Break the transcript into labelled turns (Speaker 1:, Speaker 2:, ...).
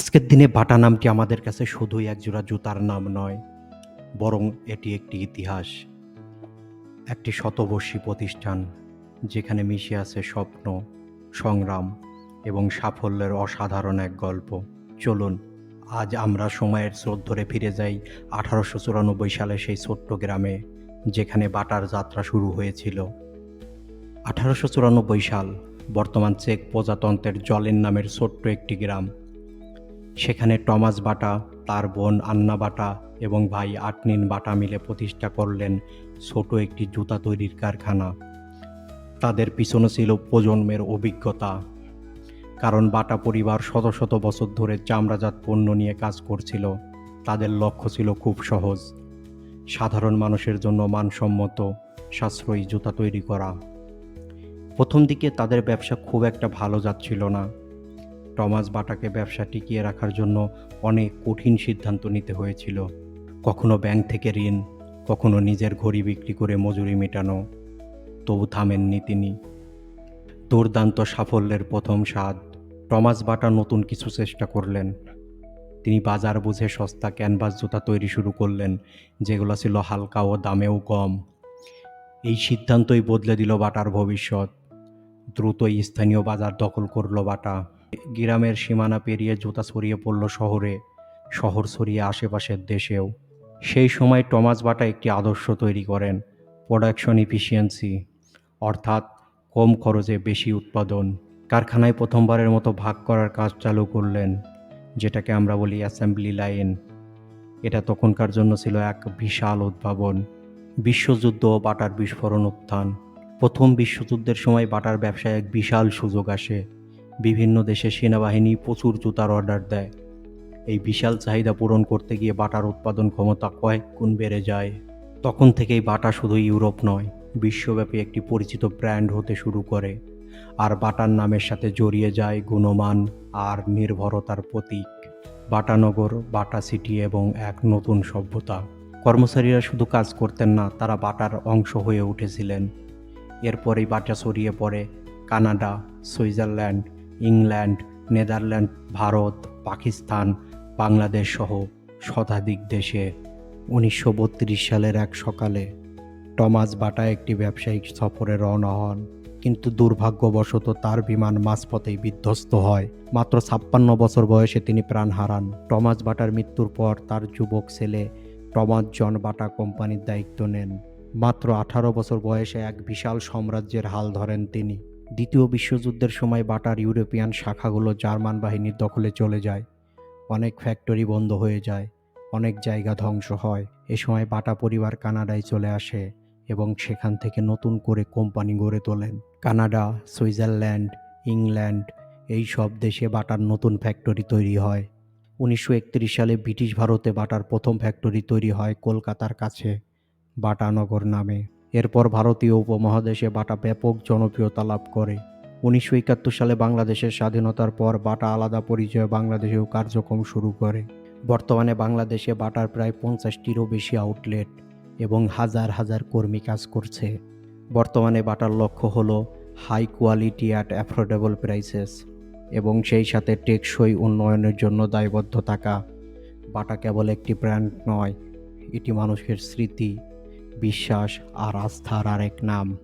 Speaker 1: আজকের দিনে বাটা নামটি আমাদের কাছে শুধুই একজোড়া জুতার নাম নয়, বরং এটি একটি ইতিহাস, একটি শতবর্ষী প্রতিষ্ঠান যেখানে মিশে আছে স্বপ্ন, সংগ্রাম এবং সাফল্যের অসাধারণ এক গল্প। চলুন, আজ আমরা সময়ের স্রোত ধরে ফিরে যাই আঠারোশো চুরানব্বই সালে সেই ছোট্ট গ্রামে, যেখানে বাটার যাত্রা শুরু হয়েছিল। আঠারোশো চুরানব্বই সাল বর্তমান চেক প্রজাতন্ত্রের জলের নামের ছোট্ট একটি গ্রাম। সেখানে টমাস বাটা, তার বোন আন্না বাটা এবং ভাই আটনিন বাটা মিলে প্রতিষ্ঠা করলেন ছোট একটি জুতা তৈরির কারখানা। তাদের পিছনে ছিল প্রজন্মের অভিজ্ঞতা। কারণ বাটা পরিবার শত শত বছর ধরে চামড়াজাত পণ্য নিয়ে কাজ করছিল। তাদের লক্ষ্য ছিল খুব সহজ। সাধারণ মানুষের জন্য মানসম্মত, সাশ্রয়ী জুতা তৈরি করা। প্রথম দিকে তাদের ব্যবসা খুব একটা ভালো যাচ্ছিল না। টমাস বাটাকে ব্যবসা টিকিয়ে রাখার জন্য অনেক কঠিন সিদ্ধান্ত নিতে হয়েছিল। কখনো ব্যাংক থেকে ঋণ, কখনো নিজের ঘড়ি বিক্রি করে মজুরি মেটানো। তবু থামেননি তিনি। দুর্দান্ত সাফল্যের প্রথম স্বাদ। টমাস বাটা নতুন কিছু চেষ্টা করলেন। তিনি বাজার বুঝে সস্তা ক্যানভাস জুতা তৈরি শুরু করলেন, যেগুলো ছিল হালকা ও দামেও কম। এই সিদ্ধান্তই বদলে দিল বাটার ভবিষ্যৎ। দ্রুতই স্থানীয় বাজার দখল করল বাটা। গ্রামের সীমানা পেরিয়ে জুতা ছড়িয়ে পড়ল শহরে, শহর ছড়িয়ে আশেপাশের দেশেও। সেই সময় টমাস বাটা একটি আদর্শ তৈরি করেন প্রোডাকশন ইফিসিয়েন্সি অর্থাৎ কম খরচে বেশি উৎপাদন। কারখানায় প্রথমবারের মতো ভাগ করার কাজ চালু করলেন, যেটাকে আমরা বলি অ্যাসেম্বলি লাইন এটা তখনকার জন্য ছিল এক বিশাল উদ্ভাবন, বিশ্বযুদ্ধ ও বাটার বিস্ফোরণ উত্থান। প্রথম বিশ্বযুদ্ধের সময় বাটার ব্যবসায় এক বিশাল সুযোগ আসে। বিভিন্ন দেশে সেনাবাহিনী প্রচুর জুতার অর্ডার দেয়। এই বিশাল চাহিদা পূরণ করতে গিয়ে বাটার উৎপাদন ক্ষমতা কয়েক গুণ বেড়ে যায়। তখন থেকেই বাটা শুধু ইউরোপ নয়, বিশ্বব্যাপী একটি পরিচিত ব্র্যান্ড হতে শুরু করে। আর বাটার নামের সাথে জড়িয়ে যায় গুণমান আর নির্ভরতার প্রতীক। বাটানগর, বাটা সিটি এবং এক নতুন সভ্যতা। কর্মচারীরা শুধু কাজ করতেন না, তারা বাটার অংশ হয়ে উঠেছিলেন। এরপরেই বাটা ছড়িয়ে পড়ে Canada, Switzerland England, Netherland, Bharat, Pakistan, Bangladesh সহ শতাধিক দেশে। উনিশশো বত্রিশ সালের এক সকালে টমাস বাটা একটি ব্যবসায়িক সফরে রওনা হন, কিন্তু দুর্ভাগ্যবশত তার বিমান মাঝপথেই বিধ্বস্ত হয়। মাত্র ছাপ্পান্ন বছর বয়সে তিনি প্রাণ হারান। টমাস বাটার মৃত্যুর পর তার যুবক ছেলে টমাস জন বাটা কোম্পানির দায়িত্ব নেন। মাত্র আঠারো বছর বয়সে এক বিশাল সাম্রাজ্যের হাল ধরেন তিনি। দ্বিতীয় বিশ্বযুদ্ধের সময় বাটার ইউরোপিয়ান শাখাগুলো জার্মান বাহিনীর দখলে চলে যায়। অনেক ফ্যাক্টরি বন্ধ হয়ে যায়, অনেক জায়গা ধ্বংস হয়। এ সময় বাটা পরিবার কানাডায় চলে আসে এবং সেখান থেকে নতুন করে কোম্পানি গড়ে তোলেন। কানাডা, সুইজারল্যান্ড, ইংল্যান্ড, এই সব দেশে বাটার নতুন ফ্যাক্টরি তৈরি হয়। উনিশশো একত্রিশ সালে ব্রিটিশ ভারতে বাটার প্রথম ফ্যাক্টরি তৈরি হয় কলকাতার কাছে, বাটানগর নামে। এরপর ভারতীয় উপমহাদেশে বাটা ব্যাপক জনপ্রিয়তা লাভ করে। উনিশশো একাত্তর সালে বাংলাদেশের স্বাধীনতার পর বাটা আলাদা পরিচয়ে বাংলাদেশেও কার্যক্রম শুরু করে। বর্তমানে বাংলাদেশে বাটার প্রায় পঞ্চাশটিরও বেশি আউটলেট এবং হাজার হাজার কর্মী কাজ করছে। বর্তমানে বাটার লক্ষ্য হলো high quality at affordable prices এবং সেই সাথে টেকসই উন্নয়নের জন্য দায়বদ্ধ থাকা। বাটা কেবল একটি ব্র্যান্ড নয়, এটি মানুষের স্মৃতি। বিশ্বাস আর আস্থার আরেক নাম।